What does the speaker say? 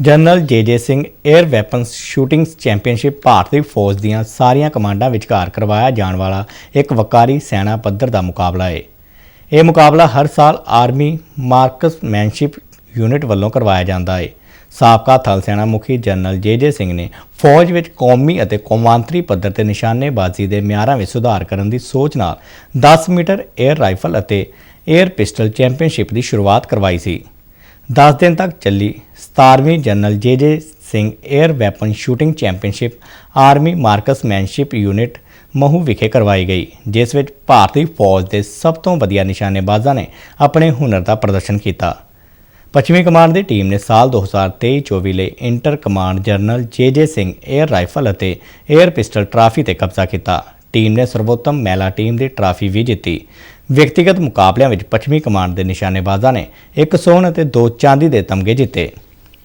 General J J Singh air weapons shooting championship ਭਾਰਤੀ ਫੌਜ ਦੀਆਂ ਸਾਰੀਆਂ ਕਮਾਂਡਾਂ ਵਿਚਕਾਰ ਕਰਵਾਇਆ ਜਾਣ ਵਾਲਾ ਇੱਕ ਵਕਾਰੀ ਸੈਨਾ ਪੱਧਰ ਦਾ ਮੁਕਾਬਲਾ ਹੈ ਇਹ ਮੁਕਾਬਲਾ ਹਰ ਸਾਲ ਆਰਮੀ ਮਾਰਕਸ ਮੈਨਸ਼ਿਪ ਯੂਨਿਟ ਵੱਲੋਂ ਕਰਵਾਇਆ ਜਾਂਦਾ ਹੈ ਸਾਬਕਾ ਥਲ ਸੈਨਾ ਮੁਖੀ ਜਨਰਲ ਜੇ ਜੇ ਸਿੰਘ ਨੇ ਫੌਜ ਵਿੱਚ ਕੌਮੀ ਅਤੇ ਕੌਮਾਂਤਰੀ ਪੱਧਰ ਤੇ ਨਿਸ਼ਾਨੇਬਾਜ਼ੀ ਦੇ ਮਿਆਰਾਂ ਵਿੱਚ ਸੁਧਾਰ ਕਰਨ ਦੀ ਸੋਚ ਨਾਲ 10 ਮੀਟਰ 에ਅਰ ਰਾਈਫਲ ਅਤੇ 에ਅਰ ਪਿਸਟਲ ਚੈਂਪੀਅਨਸ਼ਿਪ ਦੀ ਸ਼ੁਰੂਆਤ ਕਰਵਾਈ ਸੀ। 10 ਦਿਨ ਤੱਕ ਚੱਲੀ। 17ਵੀਂ general J J Singh air weapon shooting championship army marksmanship unit Mhow ਵਿਖੇ ਕਰਵਾਈ ਗਈ, ਜਿਸ ਵਿੱਚ ਭਾਰਤੀ ਫੌਜ ਦੇ ਸਭ ਤੋਂ ਵਧੀਆ ਨਿਸ਼ਾਨੇਬਾਜ਼ਾਂ ਨੇ ਆਪਣੇ ਹੁਨਰ ਦਾ ਪ੍ਰਦਰਸ਼ਨ ਕੀਤਾ। ਪੱਛਮੀ ਕਮਾਂਡ ਦੀ ਟੀਮ ਨੇ ਸਾਲ 2023-24 ਲਈ inter command General J J Singh air rifle ਅਤੇ 에ਅਰ ਪਿਸਟਲ ਟਰਾਫੀ ਤੇ ਕਬਜ਼ਾ ਕੀਤਾ। ਟੀਮ ਨੇ ਸਰਵੋਤਮ ਮਹਿਲਾ ਟੀਮ ਦੀ ਟਰਾਫੀ ਵੀ ਜਿੱਤੀ। ਵਿਅਕਤੀਗਤ ਮੁਕਾਬਲਿਆਂ ਵਿੱਚ ਪੱਛਮੀ ਕਮਾਂਡ ਦੇ ਨਿਸ਼ਾਨੇਬਾਜ਼ਾਂ ਨੇ ਇੱਕ ਸੋਨ ਅਤੇ ਦੋ ਚਾਂਦੀ ਦੇ ਤਮਗੇ ਜਿੱਤੇ।